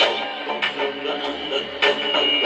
Thank you.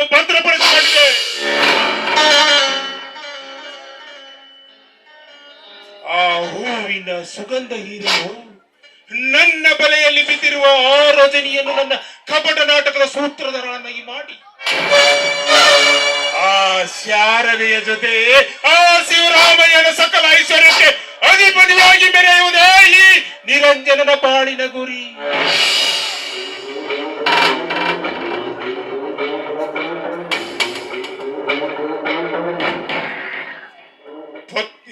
ಅವರನ್ನು ಭದ್ರಪಡಿಸಿಕೊಂಡಿದೆ ಆ ಹೂವಿನ ಸುಗಂಧ ಹೀರಿಯು ನನ್ನ ಬಲೆಯಲ್ಲಿ ಬಿದ್ದಿರುವ ಆ ರಜನಿಯನ್ನು ನನ್ನ ಕಪಟ ನಾಟಕದ ಸೂತ್ರಧಾರನನ್ನಾಗಿ ಮಾಡಿ. ಆ ಶಾರದೆಯ ಜೊತೆ ಆ ಶಿವರಾಮಯ್ಯನ ಸಕಲ ಐಶ್ವರ್ಯಕ್ಕೆ ಅಧಿಪತಿಯಾಗಿ ಮೆರೆಯುವುದೇ ಈ ನಿರಂಜನನ ಪಾಳಿನ ಗುರಿ.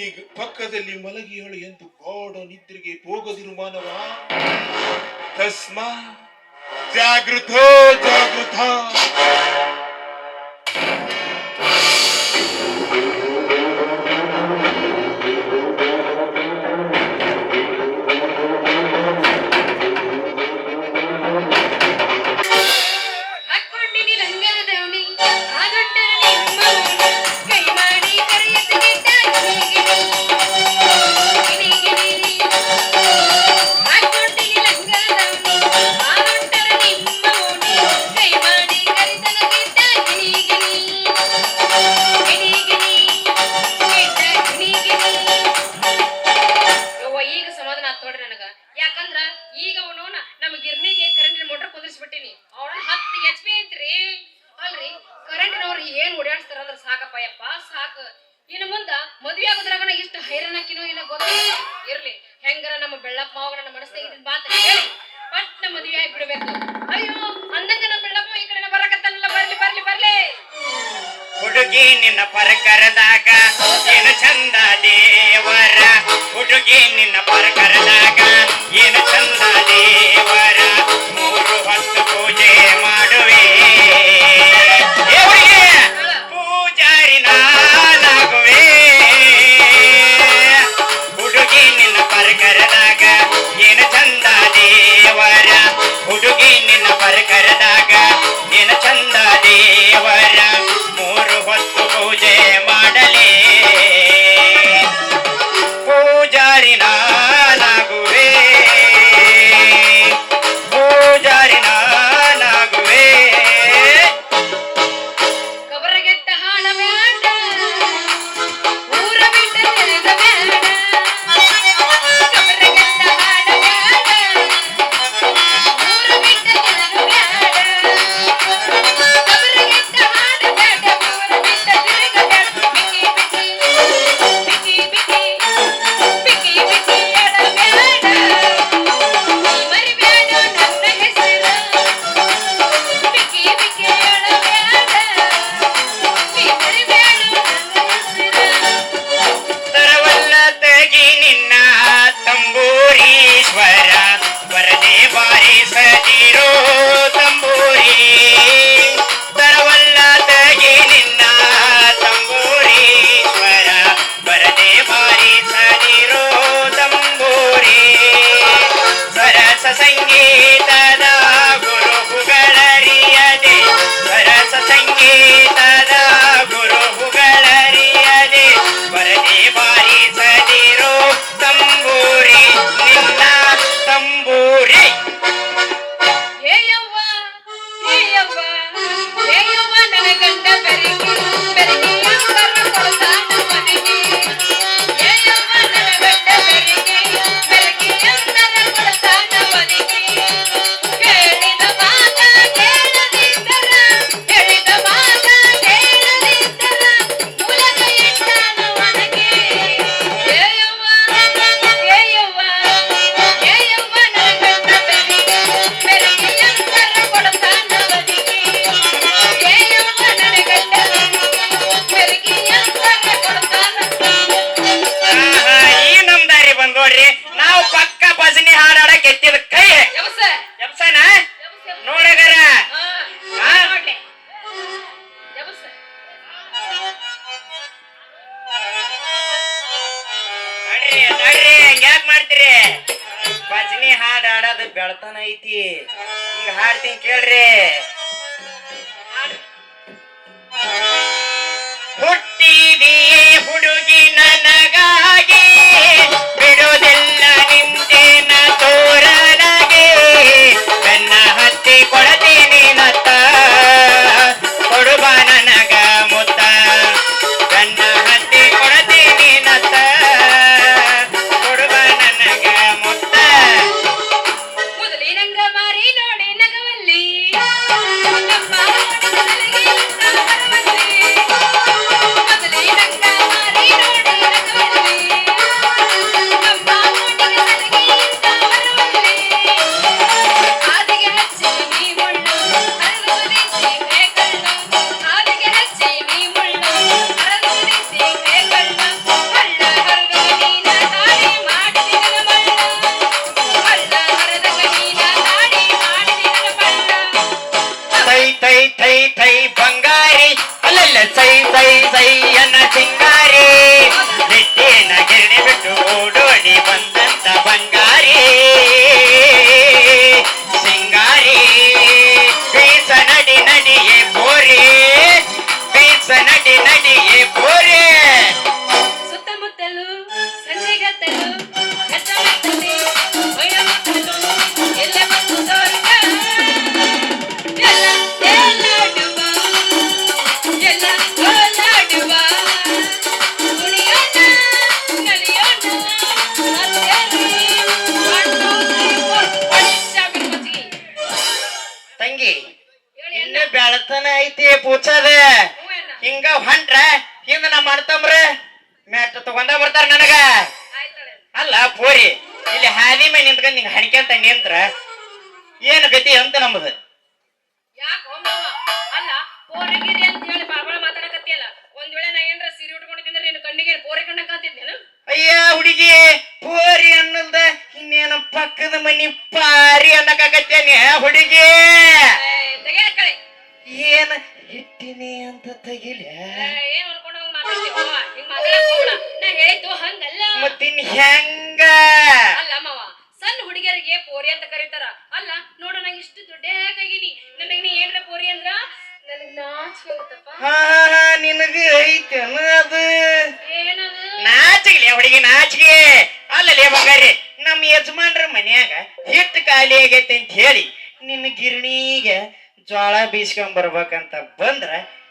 ಈಗ ಪಕ್ಕದಲ್ಲಿ ಮಲಗಿಯಳು ಎಂದು ಗೋಡ ನಿದ್ರೆಗೆ ಹೋಗದಿರು ಮಾನವ? ತಸ್ಮಾ ಜಾಗೃತ ಜಾಗೃತ. ಹುಡುಗಿ ನಿನ್ನ ಪರಕರದಾಗ. ಏನು ಚಂದ ದೇವರ? ಹುಡುಗಿ ನಿನ್ನ ಪರಕರದಾಗ. ಏನು ಚಂದ ದೇವರ? ಮೂರು ಹತ್ತು ಪೂಜೆ ಮಾಡುವೆ. ಬೆಳ್ತನ ಐತಿ. ಹಿಂಗ ಹಾಡ್ತೀನಿ ಕೇಳ್ರಿ. ಹುಟ್ಟಿದಿ ಹುಡುಗಿ ನನಗಾಗಿ ಬಿಡೋದೆಲ್ಲ ನಿಂದೇನ ತೋರನಗೆ ನನ್ನ ಹತ್ತಿ ಕೊಡತೀನಿ ಕಳೆ. ಏನ ಇಟ್ಟಿನಿ ಅಂತ ತೆಗಿಲ. ಮತ್ತಿನ್ ಹೆಂಗ? ಅಲ್ಲ ಮಾವ ಸಣ್ಣ ಹುಡುಗಿಯರಿಗೆ ಪೋರಿ ಅಂತ ಕರೀತಾರ. ಅಲ್ಲ ನೋಡು ನಂಗೆ ಇಷ್ಟು ದೊಡ್ಡಕಾಗಿನಿ ನನಗೆ ನೀ ಏನ್ರ ಪೋರಿ ಅಂದ್ರ ನನಗ್ ನಾಚಿಕೆ ಹಾ ನಿನಗ ಐತೇನ ಅದು ನಾಚಿಗೆ ಹುಡುಗಿ ನಾಚಿಗೆ ಅಲ್ಲಲೇ ಬಂಗಾರಿ ನಮ್ಮ ಯಜಮಾನ್ರ ಮನ್ಯಾಗ ಹಿಟ್ಟು ಖಾಲಿ ಆಗೈತೆ ಅಂತ ಹೇಳಿ. ನಿನ್ನ ಗಿರಣಿಗೆ ಜೋಳ ಬೀಸ್ಕೊಂಡ್ ಬರ್ಬೇಕಂತ ಬಂದ್ರ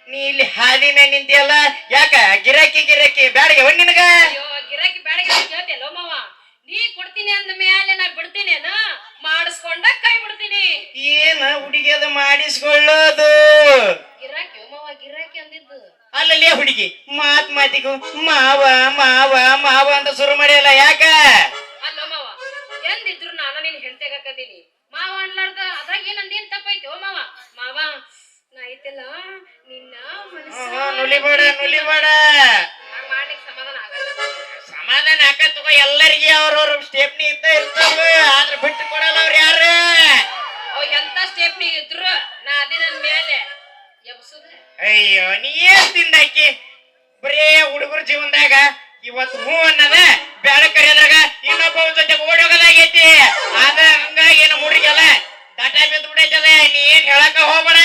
ನೀ ಇಲ್ಲಿ ಹಾಲಿನ ನಿಂತಿಯಲ್ಲ? ಯಾಕ? ಗಿರಾಕಿ ಗಿರಾಕಿ ಬ್ಯಾಡಗೆ ಒಂದ್ ನಿನಗ. ಅಯ್ಯೋ ಗಿರಾಕಿ ಬ್ಯಾಡಗೆ ಕೇಳ್ತಿಯಲ್ಲ ಮಾವ. ನೀ ಕೊಡ್ತೀನಿ ಅಂದ ಮೇಲೆ ನಾ ಬಿಡ್ತೀನಿ ಮಾಡಿಸ್ಕೊಂಡ ಕೈ ಬಿಡ್ತೀನಿ ಏನ ಹುಡುಗಿ ಅದು ಮಾಡಿಸ್ಕೊಳ್ಳೋದು? ಗಿರಾಕಿ ಮಾವ ಗಿರಾಕಿ ಅಂದಿದ್ದು. ಅಲ್ಲಲ್ಲೇ ಹುಡುಗಿ ಮಾತ್ ಮಾತಿಗೂ ಮಾವ ಮಾವ ಮಾವ ಅಂತ ಶುರು ಮಾಡಿಯಲ್ಲ ಯಾಕ? ಅಲ್ಲ ಮಾವ ಎಂದಿದ್ರು ನಾನು ನಿನ್ ಹೆಂಡತಿಗಾಕದೀನಿ ಮಾವ ಅನ್ಲಾರ್ದ. ಅದ್ರಾಗ ಏನಂದೇನ್ ತಪ್ಪೈತಿ ಓ ಮಾವ. ಮಾವ ನಾ ಐತೆಲ್ಲ ನಿನ್ನ ಮನಸ್ಸಿಗೆ ನುಲಿಬೇಡ ನುಲಿಬೇಡ. ಹಂಗ್ ಮಾಡ್ಲಿಕ್ ಸಮಾಧಾನ ಆಗಲ್ಲ. ಸಮಾಧಾನ ತಗೋ ಎಲ್ಲರಿಗೆ ಅವ್ರವ್ರ ಸ್ಟೇಪ್ನಿ ಇದ್ದ ಇರ್ತಾವ. ಆದ್ರ ಬಿಟ್ಟು ಕೊಡಲ್ಲ ಅವ್ರ ಯಾರು? ಅವ್ ಎಂತ ಸ್ಟೇಪ್ನಿ ಇದ್ರು ನಾ ಅದೇ ನನ್ ಮೇಲೆ ಎಬ್ಸುದ. ಅಯ್ಯೋ ನೀ ಏನ್ ತಿಂದಾಕಿ? ಬರೇ ಹುಡುಗರ ಜೀವನದಾಗ ಇವತ್ತು ಹೂ ಅನ್ನದ ಬ್ಯಾಡ ಕರೆಯದ್ರಾಗ ಇನ್ನೊಬ್ಬ ಜೊತೆ ಓಡಿ ಹೋಗೋದಾಗೈತಿ ಅದ ಹಂಗಾಗಿ ಏನು ಮುಡಿಗೆಲ್ಲ? ದಟ ಬಿದ್ದು ನೀ ಏನ್ ಹೇಳಕ ಹೋಗ್ಬೇಡ?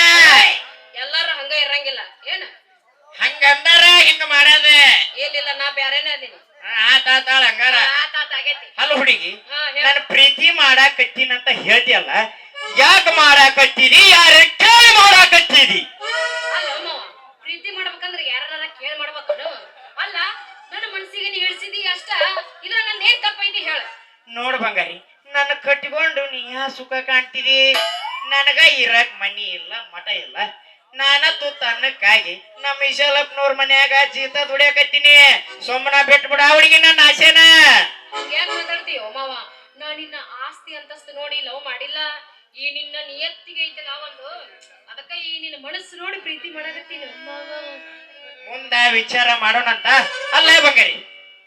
ಎಲ್ಲಾರು ಹಂಗ ಇರಂಗಿಲ್ಲ. ಏನ? ಹಂಗ ಅಂದಾರ ಹಿಂಗ ಮಾಡ್ಯಾದ ಏನಿಲ್ಲ ನಾ ಬ್ಯಾರೇನ ಅದೀನಿ. ಆತಾತಾಳ ಹಂಗಾರ. ಅಲ್ಲ ಹುಡುಗಿ ನಾನು ಪ್ರೀತಿ ಮಾಡಾಕತ್ತೀನಂತ ಹೇಳ್ತಿಯಲ್ಲ ಯಾಕ ಮಾಡಾಕತ್ತೀರಿ ಯಾರ ಕೇಳಿ ಮಾಡಾಕತ್ತೀರಿ ಪ್ರೀತಿ ಮಾಡ್ಬೇಕಂದ್ರೆ ಯಾರ ಕೇಳಿ ಮಾಡ್ಬೇಕನು? ಅಲ್ಲ ನನ್ನ ಮನ್ಸಿಗೆ ನೀ ಇಳಿಸಿದಿ ಅಷ್ಟ ಇದ್ರ ನನ್ನ ಏನ್ ತಪ್ಪೈತಿ ಹೇಳ? ನೋಡ್ ಬಂಗಾರಿ ನನ್ನ ಕಟ್ಟಿಕೊಂಡು ನೀ ಯಾ ಸುಖ ಕಾಣ್ತಿದಿ? ನನಗ ಇರಕ್ ಮನಿ ಇಲ್ಲ ಮಠ ಇಲ್ಲ. ನಾನ ತುತ್ತ ಅನ್ನಕ್ಕಾಗಿ ನಮ್ಮ ವಿಶಾಲಪ್ಪನವ್ರ ಮನ್ಯಾಗ ಜೀತ ದುಡಿಯಾಕತ್ತೀನಿ. ಸೊಮ್ಮನ ಬಿಟ್ಬಿಡ ಅವಳಿಗೆ ನನ್ನ ಆಸೆನ. ಓ ಮಾವ? ನಾ ನಿನ್ನ ಆಸ್ತಿ ಅಂತಸ್ತು ನೋಡಿ ಲವ್ ಮಾಡಿಲ್ಲ. ಈ ನಿನ್ನ ನಿಯತ್ತಿಗೆ ಐತಲ್ಲ ಒಂದು. ಅದಕ್ಕ ಈ ನಿನ್ನ ಮನಸ್ಸು ನೋಡಿ ಪ್ರೀತಿ ಮಾಡಕತ್ತೀನಿ ಮಾವ. ಮುಂದ ವಿಚಾರ ಮಾಡೋಣಂತ. ಅಲ್ಲೇ ಬಂಗಾರಿ.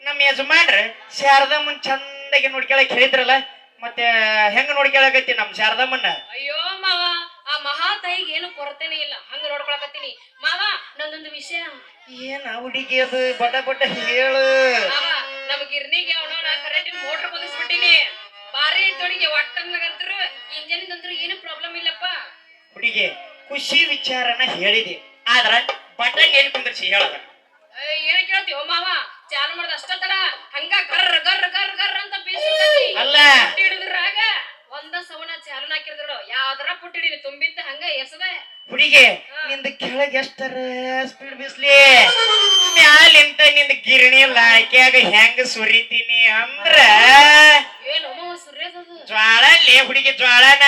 ನಮ್ಮ ಯಜಮಾನ್ರ ಶಾರದಮ್ಮನ್ ಚಂದಾಗಿ ನೋಡ್ಕೊಳಕ್ ಹೇಳಿದ್ರಲ್ಲ ಮತ್ತೆ ಹೆಂಗ ನೋಡ್ಕೊಳಕತ್ತಿ ನಮ್ ಶಾರದಮ್ಮನ್ನ? ಅಯ್ಯೋ ಮಾವ ಆ ಮಹಾ ತಾಯಿಗೆ ಏನು ಕೊರತೆನೇ ಇಲ್ಲ. ಹಂಗ ನೋಡ್ಕೊಳಕತ್ತೀನಿ. ಮಾವ ನಂದೊಂದು ವಿಷಯ. ಏನ್ ಹುಡುಗಿ ಅದು? ಬಡ ಬಡ ಹೇಳು. ಮಾವ ನಮ್ ಗಿರ್ನಿಗೆ ಅವನವನ ಕರೆಂಟಿನ ಮೋಟರ್ ಕುದಿಸ್ಬಿಟ್ಟಿನಿ ಬಾರಿ ತೊಡಿಗೆ ಒಟ್ಟಂದ್ರು ಇಂಜನ್ ಅಂತ್ರು ಏನು ಪ್ರಾಬ್ಲಮ್ ಇಲ್ಲಪ್ಪ. ಹುಡುಗಿ ಖುಷಿ ವಿಚಾರನ ಹೇಳಿದೆ. ಆದ್ರ ಬಟನ್ ಏನ್ ಕುಂದ್ರಿಸಿ ಹೇಳದ ಏನ್ ಕೇಳ್ತೀವೋ ಮಾವ? ಚಾಲು ಮಾಡ್ದ ಅಷ್ಟ ತಡ ಹಂಗ ಗರ್ ಗರ್ ಗರ್ ಗರ್ ಅಂತ ಬೀಸತೈತಿ ಅಲ್ಲ. ಪುಟ್ಟಿ ಹಿಡಿದ್ರಾಗ ಒಂದ ಸವನ ಚಾಲನ ಹಾಕಿದ್ರು ಯಾವ್ದಾರ ಪುಟ್ಟಿ ಹಿಡಿಲಿ. ತುಂಬಿತ್ತ ಹಂಗ ಎಸದೆ. ಹುಡುಗಿ ನಿಂದ ಕೆಳಗೆ ಎಷ್ಟರ ಸ್ಪೀಡ್ ಬಿಸ್ಲಿ? ಮ್ಯಾಲಿಂತ ನಿಂದ ಗಿರಣಿ ಲಾಯ್ಕ್ಯಾಗ ಹೆಂಗ ಸುರಿತೀನಿ ಅಂದ್ರ ಏನು ಸುರ್ಯದದು ಜ್ವಾಳ ಲೇ ಹುಡುಗಿ ಜ್ವಾಳನ.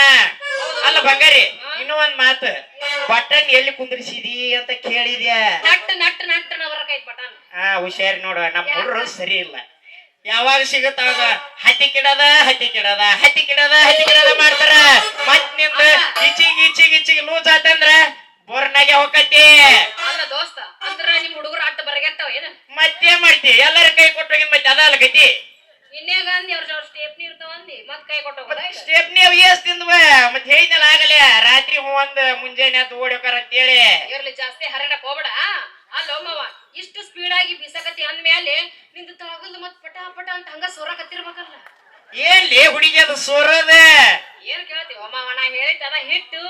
ಅಲ್ಲ ಬಂಗಾರಿ ಇನ್ನೂ ಒಂದ್ ಮಾತು. ಬಟನ್ ಎಲ್ಲಿ ಕುಂದ್ರಿಸಿದಿ ಅಂತ ಕೇಳಿದ್ಯಾ? ನಟ್ ನಟ್ ನಟ್ ಬರಕೈತ್ ಬಟನ್. ಆ ಹುಷಾರಿ ನೋಡ ನಮ್ಮ ಹುಡುಗರು ಸರಿ ಇಲ್ಲ. ಯಾವಾಗ ಸಿಗುತ್ತಾಗ ಹತ್ತಿ ಕಿಡದ ಹತ್ತಿ ಕಿಡದ ಹತ್ತಿ ಕಿಡದ ಹತ್ತಿ ಕಿಡದ ಮಾಡ್ತಾರ. ಮತ್ನಿಂದ ಇಚಿಗ್ ಇಚಿಗ್ ಇಚಿಗ್ ಲೂಸ್ ಆತಂದ್ರ ಬೋರ್ನಾಗೆ ಹೋಗತಿ ಅಲ್ಲ ದೋಸ್ತ ಅಂದ್ರ ನಿಮ್ ಹುಡುಗರು ಅಟ್ಟ ಬರಗೆಟ್ಟವ ಏನ? ಮತ್ತೆ ಮಾಡ್ತಿ? ಎಲ್ಲರ ಕೈ ಕೊಟ್ಟು ಮತ್ತೆ ಅದ ಅಲ್ಕತಿ ಇನ್ನೇಗ ಅಂದಿ ಅವ್ರ ಅವ್ರ ಸ್ಟೇಪ್ನಿ ಇರ್ತಾವ ಅಂದಿ ಮತ್ ಕೈ ಕೊಟ್ಟೋಗೋದ ಸ್ಟೇಪ್ನಿ ಅವ್ ಎಸ್ ತಿಂದ್ವ? ಮತ್ ಹೇಳಿದ್ನಲ್ಲ ಆಗಲೇ ರಾತ್ರಿ ಒಂದ್ ಮುಂಜಾನೆ ಅದು ಓಡಿ ಹೋಗಾರ ಅಂತೇಳಿ. ಇರ್ಲಿ ಜಾಸ್ತಿ ಹರಡಕ್ ಹೋಗ್ಬೇಡ ಅಲ್ಲ ಮಾವ ಇಷ್ಟು ಸ್ಪೀಡ್ ಆಗಿ ಬಿಸಕತಿ ಅಂದ್ಮೇಲೆ ನಿಂದು ತಳಗಲ್ ಮತ್ ಪಟ ಪಟ ಅಂತ ಹಂಗ ಸೊರಕತ್ತಿರ್ಬೇಕಲ್ಲ ಏನ್ಲಿ ಹುಡುಗಿ ಅದು ಸೋರದ? ಏನ್ ಕೇಳ್ತೀವ ಮಾವ ನಾ ಹೇಳಿದ್ದ ಅದ ಹಿಟ್ಟು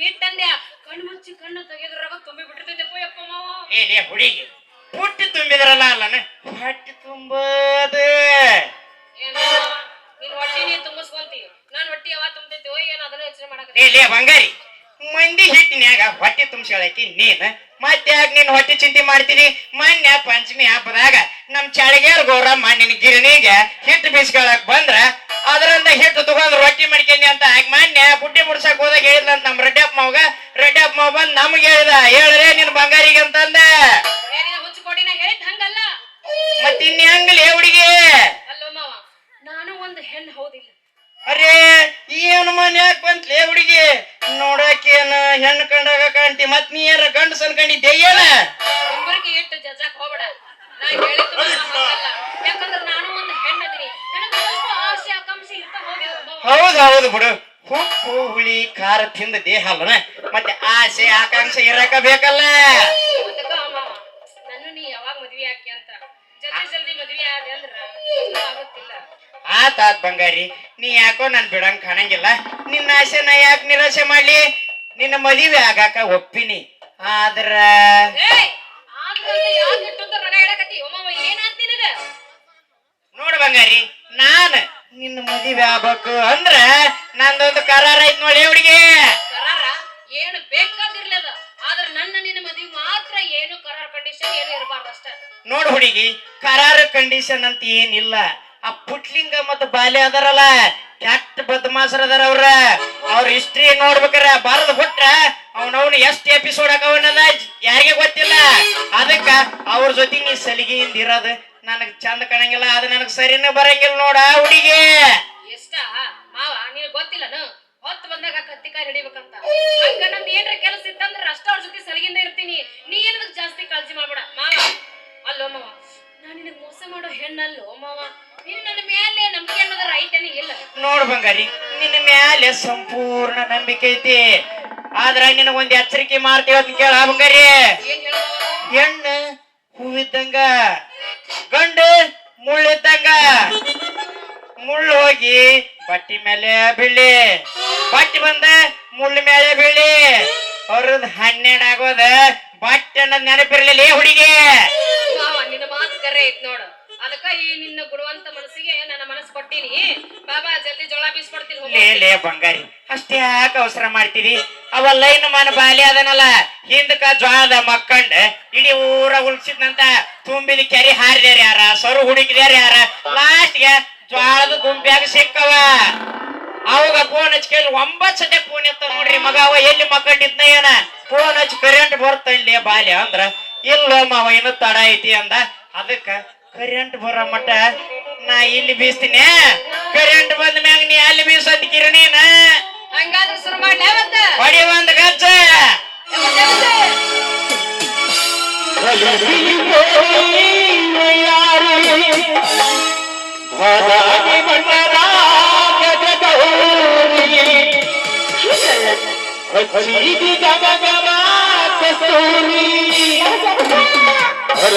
ಹಿಟ್ ಅಂದ್ಯ ಕಣ್ಣು ಮುಚ್ಚಿ ಕಣ್ಣು ತೆಗೆದ್ರಾಗ ತುಂಬಿ ಬಿಟ್ಟಿರ್ತೈತೆ ಯಪ್ಪ ಮಾವ. ಏನೇ ಹುಡುಗಿ ಪುಟ್ಟಿ ತುಂಬಿದ್ರಲ್ಲ ಅಲ್ಲನ? ಹೊಟ್ಟಿ ತುಂಬದ. ನಿನ್ ಹೊಟ್ಟಿ ನೀ ತುಂಬಿಸ್ಕೊಂತಿ ನಾನ್ ಹೊಟ್ಟಿ ಯಾವಾಗ ತುಂಬತೈತಿ? ಏನ್ ಅದನ್ನ ಯೋಚನೆ ಮಾಡಕ ಏ ಬಂಗಾರಿ ಮಂದಿ ಹಿಟ್ಟಿನ್ಯಾಗ ಹೊಟ್ಟಿ ತುಂಬಿಸ್ಕೊಳಕಿ ನೀನ್? ಮತ್ತೆ ಯಾಕೆ ನೀನ್ ಹೊಟ್ಟೆ ಚಿಂತೆ ಮಾಡ್ತೀನಿ. ಮೊನ್ನೆ ಪಂಚಮಿ ಹಬ್ಬದಾಗ ನಮ್ ಚಳಿಗೇರ್ ಗೌರಮ್ಮ ನಿನ್ ಗಿರಣಿಗೆ ಹಿಟ್ಟು ಬೀಸ್ಕೊಳಕ್ ಬಂದ್ರ ಅದರಿಂದ ಹಿಟ್ಟು ತಗೊಂಡ್ ರೊಟ್ಟಿ ಮಾಡ್ಕೊಂಡಿ ಅಂತ ಆಗ ಮೊನ್ನೆ ಬುಡ್ಡಿ ಮುಡ್ಸಕ್ ಹೋದಾಗ ಹೇಳಿದ್ಲಂತ ನಮ್ ರೆಡ್ಡಪ್ಪ ಮಾವಗ. ರೆಡ್ಡಪ್ಪ ಮಾವ ಬಂದ್ ನಮ್ಗೆ ಹೇಳಿದ ಹೇಳ್ರೆ ನಿನ್ ಬಂಗಾರಿಗೆ ಅಂತಂದ. ಮತ್ ಇನ್ ಹೆಂಗ್ಲಿ ಹುಡುಗಿ? ನಾನು ಒಂದು ಹೆಣ್ಣು ಹೌದಿಲ್ಲ. ಅರೇ ಏನು ಮನ್ಯಾಗ ಬಂತ್ಲೇ ಹುಡುಗಿ? ನೋಡಕೇನ ಹೆಣ್ಣು ಕಂಡಾಗ ಕಾಣ್ತಿ ಮತ್ ನೀ ಯಾರ ಗಂಡಸ ಅನ್ಕೊಂಡಿದ್ದೆ ಏನ? ನಂಬರ್ಗೆ ಇಟ್ಟು ಜಜ್ಜಾಕ್ ಹೋಗ್ಬೇಡ. ನಾ ಹೇಳಿದ್ದು ಮಾವ ಹಂಗಲ್ಲ ಯಾಕಂದ್ರೆ ನಾನು ಒಂದು ಹೆಣ್ಣದಿನಿ. ನನಗೆ ಸ್ವಲ್ಪ ಆಸೆ ಆಕಾಂಕ್ಷೆ ಇರ್ತಾ ಹೋಗಿದ್ರು ಮಾವ ಹೌದ್ ಹೌದು ಬಿಡು. ಉಪ್ಪು ಹುಳಿ ಖಾರ ತಿಂದ ದೇಹ ಅಲ್ಲನ? ಮತ್ತೆ ಆಸೆ ಆಕಾಂಕ್ಷೆ ಇರಕ ಬೇಕಲ್ಲ ಅದಕ್ಕ ಮಾವ ನನ್ನ ನೀ ಯಾವಾಗ ಮದ್ವೆ ಆಕಿ ಅಂತ. ಜಲ್ದಿ ಜಲ್ದಿ ಮದ್ವೆ ಆದೆ ಅಂದ್ರ ಚಲೋ ಆಗುತ್ತಿಲ್ಲ. ಆತ್ ಆತ್ ಬಂಗಾರಿ. ನೀ ಯಾಕೋ ನಾನ್ ಬಿಡಂಗ್ ಕಾಣಂಗಿಲ್ಲ? ನಿನ್ನ ಆಸೆ ನಾ ಯಾಕೆ ನಿರಾಶೆ ಮಾಡ್ಲಿ? ನಿನ್ನ ಮದುವೆ ಆಗಾಕ ಒಪ್ಪಿನಿ. ಆದ್ರ ನೋಡ್ ಬಂಗಾರಿ ನಾನ್ ನಿನ್ನ ಮದುವೆ ಆಗ್ಬೇಕು ಅಂದ್ರ ನಂದೊಂದು ಕರಾರ ಐತ್ ನೋಡಿ ಹುಡುಗಿ. ಏನು ಬೇಕಾದಿರ್ಲಿ ಅದ. ಆದ್ರ ನನ್ನ ನಿನ್ನ ಮದುವೆ ಮಾತ್ರ ಏನು ಕರಾರ್ ಕಂಡೀಷನ್ ಏನು ಇರಬಾರ್ದು ಅಷ್ಟ. ನೋಡ್ ಹುಡುಗಿ ಕರಾರ ಕಂಡೀಷನ್ ಅಂತ ಏನಿಲ್ಲ. ಆ ಪುಟ್ಲಿಂಗ ಮತ್ತ ಬಾಲ್ಯ ಅದಾರಲ್ಲ ಕೆಟ್ಟ ಬದಮಾಸರ ಅದಾರ ಅವ್ರ? ಅವ್ರ ಹಿಸ್ಟ್ರಿ ನೋಡ್ಬೇಕಾರ ಬಾರದ್ ಬಿಟ್ರ ಅವನವ್ನ ಎಷ್ಟ್ ಎಪಿಸೋಡ್ ಹಾಕವನಲ್ಲ ಯಾರಿಗೆ ಗೊತ್ತಿಲ್ಲ. ಅದಕ್ಕ ಅವ್ರ ಜೊತೆ ನೀ ಸಲಿಗೆಯಿಂದ ಇರೋದು ನನಗ್ ಚಂದ ಕಾಣಂಗಿಲ್ಲ, ಅದು ನನಗ್ ಸರಿನ ಬರಂಗಿಲ್ಲ ನೋಡ ಹುಡುಗಿ. ಎಷ್ಟ? ಮಾವ, ನಿನಗ್ ಗೊತ್ತಿಲ್ಲನು ಹೊತ್ತು ಬಂದಾಗ ಕತ್ತಿಕಾಯಿ ಹಿಡಿಬೇಕಂತ. ಹಂಗ ನಮ್ದು ಏನ್ರ ಕೆಲಸ ಇತ್ತಂದ್ರ ಅಷ್ಟ ಅವ್ರ ಜೊತೆ ಸಲಿಗಿಂದ ಇರ್ತೀನಿ. ನೀ ಏನ್ ಜಾಸ್ತಿ ಕಾಳಜಿ ಮಾಡ್ಬೇಡ. ಮಾವ, ಅಲ್ಲೋ ಮಾವ. ನಾ ನಿನಗ್ ಮೋಸ ಮಾಡೋ ಹೆಣ್ಣಲ್ಲೋ ಮಾವ? ನಿನ್ ನನ್ನ ಮೇಲೆ ನಂಬಿಕೆ ಅನ್ನೋದ್ರ ಐತನೇ ಇಲ್ಲ. ನೋಡ್ ಬಂಗಾರಿ ನಿನ್ನ ಮ್ಯಾಲೆ ಸಂಪೂರ್ಣ ನಂಬಿಕೆ ಐತಿ. ಆದ್ರ ನಿನಗೊಂದ್ ಎಚ್ಚರಿಕೆ ಮಾಡ್ತೀವಿ ಅಂತ ಕೇಳ ಬಂಗಾರಿ. ಏನ್ ಹೇಳ ಹೆಣ್ಣು ಹೂವಿದ್ದಂಗ ಗಂಡು ಮುಳ್ಳಿದ್ದಂಗ. ಮುಳ್ಳು ಹೋಗಿ ಬಟ್ಟಿ ಮೇಲೆ ಬೀಳಿ ಬಟ್ಟಿ ಬಂದ ಮುಳ್ಳು ಮೇಲೆ ಬೀಳಿ ಅವ್ರದ್ ಹನ್ನೆರಡು ಆಗೋದ ಬಟ್ಟೆ ಅನ್ನೋದ್ ನೆನಪಿರ್ಲಿಲ್ಲ ಹುಡುಗಿ. ಕರೆ ಐತ್ ನೋಡು. ಅದಕ್ಕ ಈ ನಿನ್ನ ಗುಣವಂತ ಮನಸ್ಸಿಗೆ ನನ್ನ ಮನಸ್ಸು ಕೊಟ್ಟಿನಿ. ಬಾಬಾ, ಜಲ್ದಿ ಜೋಳ ಬೀಸ್ಕೊಡ್ತೀನಿ. ಲೇ ಲೇ, ಬಂಗಾರಿ. ಅಷ್ಟೇ ಯಾಕೆ ಅವಸರ ಮಾಡ್ತೀರಿ? ಅವ ಲೈನ್ ಮನ ಬಾಲಿ ಅದನಲ್ಲ. ಹಿಂದಕ ಜ್ವಾಳದ ಮಕ್ಕಂಡ್ ಇಡೀ ಊರ ಉಳ್ಸಿದ್ನಂತ ತುಂಬಿದ ಕೆರೆ ಹಾರಿದ್ಯಾರ ಯಾರ? ಸರು ಹುಡುಕಿದ್ಯಾರ ಯಾರ? ಲಾಸ್ಟ್ಗೆ ಜ್ವಾಳದ ಗುಂಪ್ಯಾಗ ಸಿಕ್ಕವ. ಅವಾಗ ಫೋನ್ ಹಚ್ಚಿ ಕೇಳಿ ಒಂಬತ್ ಸತೆ ಫೋನ್ ಎತ್ತ ನೋಡ್ರಿ ಮಗ, ಅವ ಎಲ್ಲಿ ಮಕ್ಕಂಡಿದ್ನ ಏನ? ಫೋನ್ ಹಚ್ಚಿ ಕರೆಂಟ್ ಬರ್ತಂಡ್ಲಿ ಬಾಲ್ಯ ಅಂದ್ರ, ಇಲ್ಲ ಮಾವ, ಇನ್ನು ತಡ ಐತಿ ಅಂದ. ಅದಕ್ಕ ಕರೆಂಟ್ ಬರೋ ಮಟ್ಟ ನಾ ಇಲ್ಲಿ ಬೀಸ್ತೀನಿ. ಕರೆಂಟ್ ಬಂದ ಮ್ಯಾಗ ನೀ ಅಲ್ಲಿ ಬೀಸಂತ ಕಿರಣಿನ ಹಂಗಾದ್ರೆ ಶುರು ಮಾಡ್ಲೇ ಮತ್ತ? ಹೊಡಿ ಒಂದ್ ಗಜ್ಜ. ಮತ್ತೆ ಮತ್ತೆ? ಅಲ್ಲ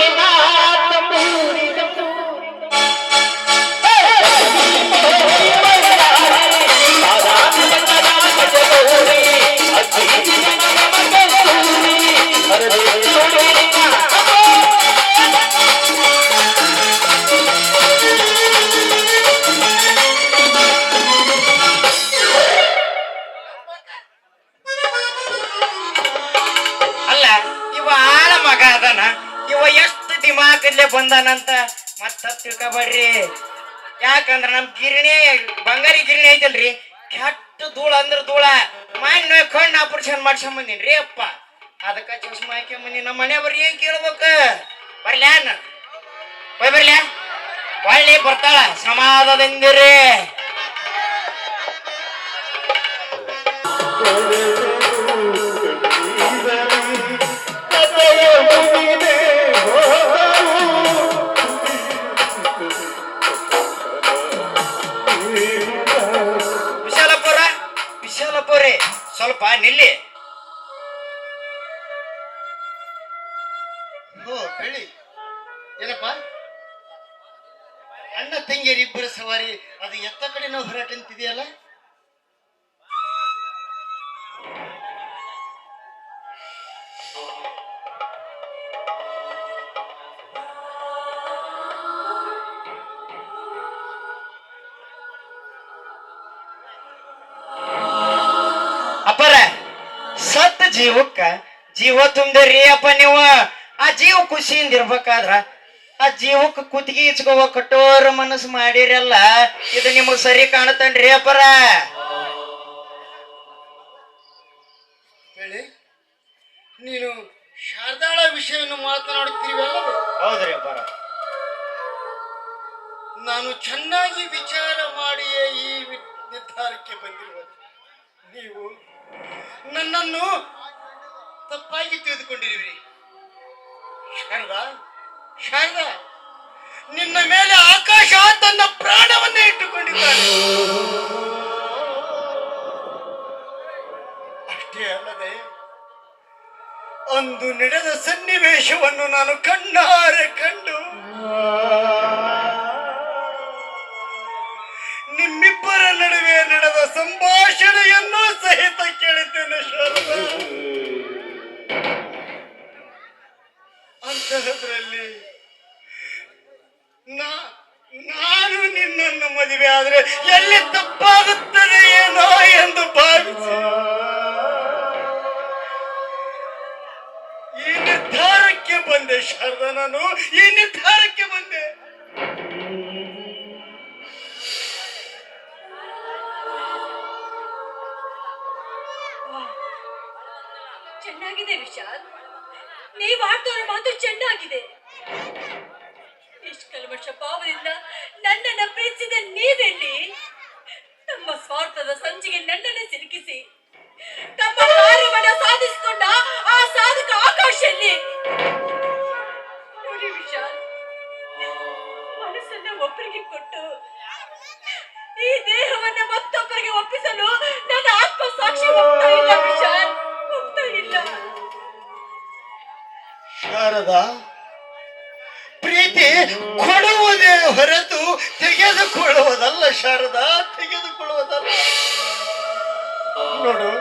ಬಂದಾನಂತ ಮತ್ತ ತಿಳ್ಕೊಬೇಡ್ರಿ. ಯಾಕಂದ್ರ ನಮ್ ಗಿರಣಿ, ಬಂಗಾರಿ ಗಿರಣಿ ಐತಲ್ರಿ. ಕೆಟ್ಟ ಧೂಳ ಅಂದ್ರ ಧೂಳ. ಮಾನ್ಯ ಕಣ್ಣು ಆಪರೇಷನ್ ಮಾಡ್ಸ್ಕೊಂಬಂದಿನ್ರಿ ಅಪ್ಪ. ಅದಕ್ಕ ಚಶ್ಮಾ ಹಾಕ್ಯಂಬಂದಿ ನಮ್ಮ ಮನೆ ಬರ್ರಿ ಏನ್ ಕೇಳ್ಬೇಕ? ಬರ್ಲ್ಯಾನ ಹೋಯ್ ಒಳ್ಳೆ ಬರ್ತಾಳ. ಸಮಾಧಾನದಿಂದಿರಿ ಸ್ವಲ್ಪ ನಿಲ್ಲಿ. ಓ ಬೆಳಿ ಏನಪ್ಪ? ಅಣ್ಣ ತಂಗಿಯರಿಬ್ಬರ ಸವಾರಿ ಅದು ಎತ್ತ ಕಡೆ ನಾವು ಹೊರಟ ಜೀವ ತುಂಬಿರಿ ಅಪ್ಪ ನೀವು. ಆ ಜೀವ ಖುಷಿಯಿಂದ ಇರ್ಬೇಕಾದ್ರ ಆ ಜೀವಕ್ಕೆ ಕುತ್ತಿಗೆ ಇಚ್ಕೋವ ಕಠೋರ ಮನಸ್ಸು ಮಾಡಿರಲ್ಲ ಇದು ನಿಮಗ್ ಸರಿ ಕಾಣತನ್ರಿ ಅಪ್ಪರ? ಹೇಳಿ ನೀನು ಶಾರದಾಳ ವಿಷಯವನ್ನು ಮಾತನಾಡುತ್ತಿರುವಲ್ಲವೇ ಹೌದ್ರಿ ಅಪ್ಪರ. ನಾನು ಚೆನ್ನಾಗಿ ವಿಚಾರ ಮಾಡಿಯೇ ಈ ನಿರ್ಧಾರಕ್ಕೆ ಬಂದಿರುವ ನೀವು ನನ್ನನ್ನು ತಪ್ಪಾಗಿ ತಿಳಿದುಕೊಂಡಿರುವಿರಿ ಶಾರದಾ ಶಾರದಾ, ನಿನ್ನ ಮೇಲೆ ಆಕಾಶ ತನ್ನ ಪ್ರಾಣವನ್ನೇ ಇಟ್ಟುಕೊಂಡಿದ್ದಾನೆ. ಅಷ್ಟೇ ಅಲ್ಲದೆ, ಅಂದು ನಡೆದ ಸನ್ನಿವೇಶವನ್ನು ನಾನು ಕಣ್ಣಾರೆ ಕಂಡು, ನಿಮ್ಮಿಬ್ಬರ ನಡುವೆ ನಡೆದ ಸಂಭಾಷಣೆಯನ್ನು ಮನಸ್ಸನ್ನ ಒಬ್ಬರಿಗೆ ಕೊಟ್ಟು, ಈ ದೇಹವನ್ನ ಮತ್ತೊಬ್ಬರಿಗೆ ಒಪ್ಪಿಸಲು ನನ್ನ ಆತ್ಮ ಸಾಕ್ಷಿ ಹೋಗ್ತಾ ಇಲ್ಲ ವಿಶಾಲ್ ಹೋಗ್ತಾ ಇಲ್ಲ. ಶಾರದಾ, ಪ್ರೀತಿ ಕೊಡುವುದೇ ಹೊರತು ತೆಗೆದುಕೊಳ್ಳುವುದಲ್ಲ ಶಾರದಾ, ತೆಗೆದುಕೊಳ್ಳುವುದಲ್ಲ. ನೋಡು,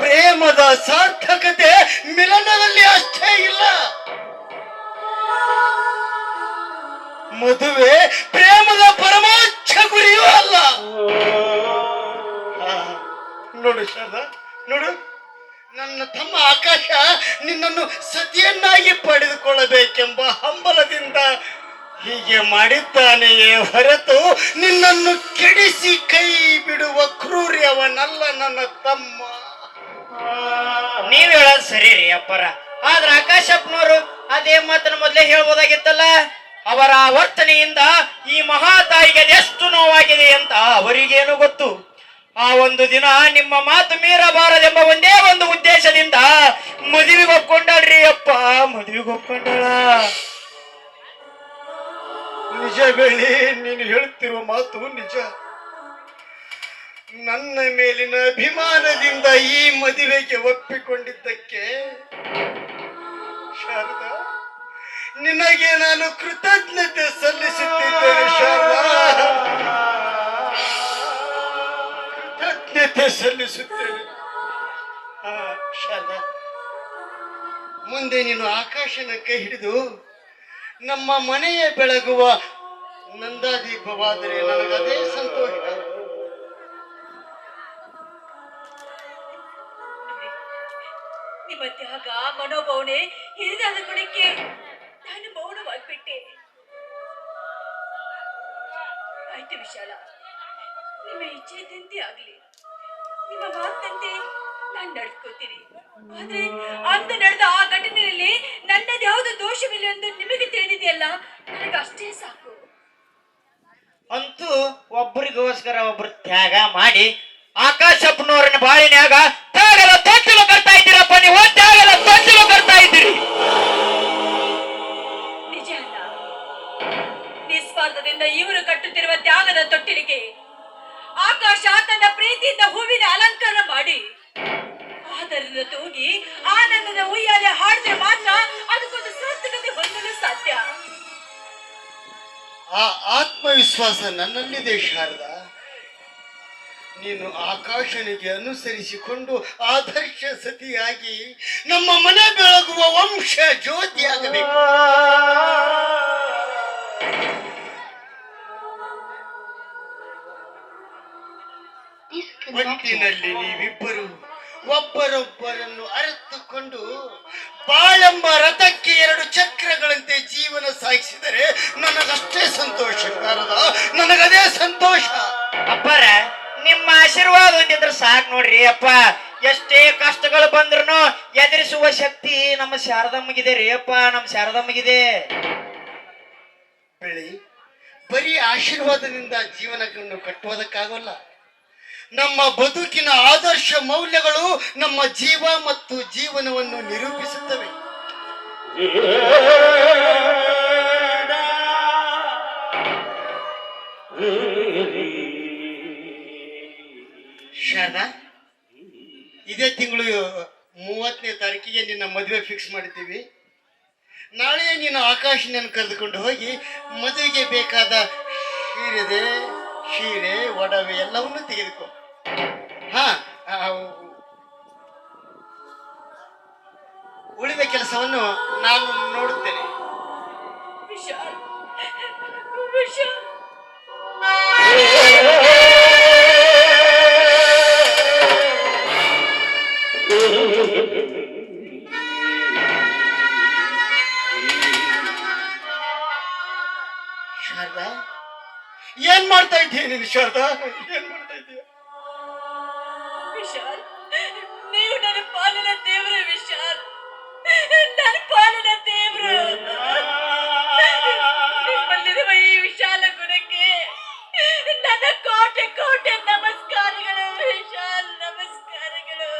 ಪ್ರೇಮದ ಸಾರ್ಥಕತೆ ಮಿಲನದಲ್ಲಿ ಅಷ್ಟೇ ಇಲ್ಲ. ಮದುವೆ ಪ್ರೇಮದ ಪರಮೋಚ್ಛ ಗುರಿಯೂ ಅಲ್ಲ. ನೋಡು ಶಾರದಾ ನೋಡು. ನನ್ನ ತಮ್ಮ ಆಕಾಶ ನಿನ್ನನ್ನು ಸತಿಯನ್ನಾಗಿ ಪಡೆದುಕೊಳ್ಳಬೇಕೆಂಬ ಹಂಬಲದಿಂದ ಹೀಗೆ ಮಾಡಿದ್ದಾನೆಯೇ ಹೊರತು ನಿನ್ನನ್ನು ಕೆಡಿಸಿ ಕೈ ಬಿಡುವ ಕ್ರೂರ್ಯವನಲ್ಲ ನನ್ನ ತಮ್ಮ. ನೀವ್ ಹೇಳ ಸರಿ ರೀ ಅಪ್ಪರ. ಆದ್ರ ಆಕಾಶಪ್ಪನವರು ಅದೇ ಮಾತನ್ನ ಮೊದ್ಲೇ ಹೇಳ್ಬೋದಾಗಿತ್ತಲ್ಲ? ಅವರ ವರ್ತನೆಯಿಂದ ಈ ಮಹಾತಾಯಿಗೆ ಅದೆಷ್ಟು ನೋವಾಗಿದೆ ಅಂತ ಅವರಿಗೇನು ಗೊತ್ತು? ಆ ಒಂದು ದಿನ ನಿಮ್ಮ ಮಾತು ಮೀರಬಾರದೆಂಬ ಒಂದೇ ಒಂದು ಉದ್ದೇಶದಿಂದ ಮದುವೆಗೆ ಒಪ್ಕೊಂಡಳ್ರಿ ಅಪ್ಪ, ಮದುವೆಗೆ ಒಪ್ಕೊಂಡಳ. ನಿಜ ಬೇಳಿ ನೀನು ಹೇಳುತ್ತಿರುವ ಮಾತು ನಿಜ. ನನ್ನ ಮೇಲಿನ ಅಭಿಮಾನದಿಂದ ಈ ಮದುವೆಗೆ ಒಪ್ಪಿಕೊಂಡಿದ್ದಕ್ಕೆ ಶಾರದಾ ನಿನಗೆ ನಾನು ಕೃತಜ್ಞತೆ ಸಲ್ಲಿಸುತ್ತಿದ್ದೇನೆ, ಶಾರದಾ. ಕೃತಜ್ಞತೆ ಸಲ್ಲಿಸುತ್ತೇನೆ. ಶಾರದಾ. ಮುಂದೆ ನೀನು ಆಕಾಶನ ಕೈ ಹಿಡಿದು ನಮ್ಮ ಮನೆಯ ಬೆಳಗುವ ನಂದಾದೀಪವಾದರೆ ನನಗದೇ ಸಂತೋಷ. ನಿಮ್ಮ ತ್ಯಾಗ, ಮನೋಭಾವನೆ ಹಿರಿದಾದ ಗುಣಕ್ಕೆ ನಾನು ಮೌನವಾಗ್ಬಿಟ್ಟೆ. ಆಯ್ತು ವಿಶಾಲ, ನಿಮ್ಮ ಇಚ್ಛೆದಂತೆ ಆಗ್ಲಿ. ನಿಮ್ಮ ಮಾತಂತೆ ನಾನು ನಡ್ಕೋತೀನಿ. ಆದ್ರೆ ಅಂದು ನಡೆದ ಆ ಘಟನೆಯಲ್ಲಿ ನನ್ನದು ಯಾವುದು ದೋಷವಿಲ್ಲ ಎಂದು ನಿಮಗೆ ತಿಳಿದಿದೆಯಲ್ಲ? ನನಗೆ ಅಷ್ಟೇ ಸಾಕು. ಅಂತೂ ಒಬ್ಬರಿಗೋಸ್ಕರ ಒಬ್ರು ತ್ಯಾಗ ಮಾಡಿ ಆಕಾಶಪ್ಪನವರನ್ನ ಬಾಳಿನ್ಯಾಗ ತ್ಯಾಗದ ತೊಚ್ಚಲು ಕರ್ತಾ ಇದ್ದೀರಪ್ಪ. ನೀವು ತ್ಯಾಗಲ ತೊಚ್ಚಲು ಕರ್ತಾ ಇದ್ದೀರಿ. ನಿಸ್ವಾರ್ಥದಿಂದ ಇವರು ಕಟ್ಟುತ್ತಿರುವ ತ್ಯಾಗದ ತೊಟ್ಟಿಲಿಗೆ ಆಕಾಶ ತನ್ನ ಪ್ರೀತಿಯಿಂದ ಹೂವಿನ ಅಲಂಕಾರ ಮಾಡಿ. ಆದರಿಂದ ತೂಗಿ ಆನಂದದ ಉಯ್ಯಾಲೆ ಹಾಡಿದ್ರೆ ಮಾತ್ರ ಅದಕ್ಕೊಂದು ಸಾರ್ಥಕತೆ ಹೊಂದಲು ಸಾಧ್ಯ. ಆ ಆತ್ಮವಿಶ್ವಾಸ ನನ್ನಲ್ಲಿದೆ ಶಾರದ. ನೀನು ಆಕಾಶನಿಗೆ ಅನುಸರಿಸಿಕೊಂಡು ಆದರ್ಶ ಸತಿಯಾಗಿ ನಮ್ಮ ಮನೆ ಬೆಳಗುವ ವಂಶ ಜ್ಯೋತಿಯಾಗಬೇಕು. ಒಟ್ಟಿನಲ್ಲಿ ನೀವಿಬ್ಬರು ಒಬ್ಬರೊಬ್ಬರನ್ನು ಅರಿತುಕೊಂಡು ಬಾಳೆಂಬ ರಥಕ್ಕೆ ಎರಡು ಚಕ್ರಗಳಂತೆ ಜೀವನ ಸಾಗಿಸಿದರೆ ನನಗಷ್ಟೇ ಸಂತೋಷ ಕಾರದ ನನಗದೇ ಸಂತೋಷ. ಅಪ್ಪರ ನಿಮ್ಮ ಆಶೀರ್ವಾದ ಒಂದಿದ್ರೆ ಸಾಕ್ ನೋಡ್ರಿ ಅಪ್ಪ. ಎಷ್ಟೇ ಕಷ್ಟಗಳು ಬಂದ್ರು ಎದುರಿಸುವ ಶಕ್ತಿ ನಮ್ಮ ಶಾರದಮ್ಮಗಿದೆ ರೀ ಅಪ್ಪ ನಮ್ಮ ಶಾರದಮ್ಮಗಿದೆ. ಬೆಳಿ ಬರೀ ಆಶೀರ್ವಾದದಿಂದ ಜೀವನವನ್ನು ಕಟ್ಟುವುದಕ್ಕಾಗಲ್ಲ ನಮ್ಮ ಬದುಕಿನ ಆದರ್ಶ ಮೌಲ್ಯಗಳು ನಮ್ಮ ಜೀವ ಮತ್ತು ಜೀವನವನ್ನು ನಿರೂಪಿಸುತ್ತವೆ. ಶಾರದಾ, ಇದೇ ತಿಂಗಳು ಮೂವತ್ತನೇ ತಾರೀಕಿಗೆ ನಿನ್ನ ಮದುವೆ ಫಿಕ್ಸ್ ಮಾಡಿದ್ದೀವಿ. ನಾಳೆ ನೀನು ಆಕಾಶನನ್ನು ಕರೆದುಕೊಂಡು ಹೋಗಿ ಮದುವೆಗೆ ಬೇಕಾದ ಸೀರೆ ಸೀರೆ ಒಡವೆ ಎಲ್ಲವನ್ನೂ ತೆಗೆದುಕೊ. ಹಾ ಉಳಿದ ಕೆಲಸವನ್ನು ನಾನು ನೋಡುತ್ತೇನೆ. ವಿಶಾಲ್ ವಿಶಾಲ್ ಏನ್ ಮಾಡ್ತಾ ಇದ್ದೀಯ ನೀನು ಶಾರದಾ ಏನ್ ಮಾಡ್ತಾ ಇದ್ದೀಯ? ವಿಶಾಲ್ ನೀವು ನನ್ನ ಪಾಲಿನ ದೇವರು ವಿಶಾಲ್. ನನ್ನ ಪಾಲಿನ ದೇವರು. ನಿಮ್ಮಲ್ಲಿರುವ ಈ ವಿಶಾಲ ಗುಣಕ್ಕೆ ನನ್ನ ಕೋಟೆ ಕೋಟೆ ನಮಸ್ಕಾರಗಳು ವಿಶಾಲ್ ನಮಸ್ಕಾರಗಳು.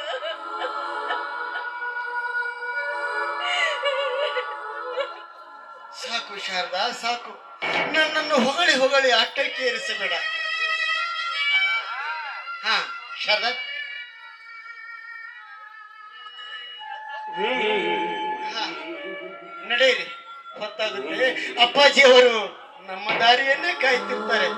ಸಾಕು ಶಾರದಾ ಸಾಕು. ನನ್ನನ್ನು ಹೊಗಳಿ ಹೊಗಳಿ ಅಟ್ಟಕ್ಕೆ ಏರಿಸಬೇಡ ಹಾ ಶಾರದಾ ಹಾ, ನಡೆಯಿರಿ. ಹೊತ್ತಾಗುತ್ತೆ. ಅಪ್ಪಾಜಿಯವರು ನಮ್ಮ ದಾರಿಯನ್ನೇ ಕಾಯ್ತಿರ್ತಾರೆ.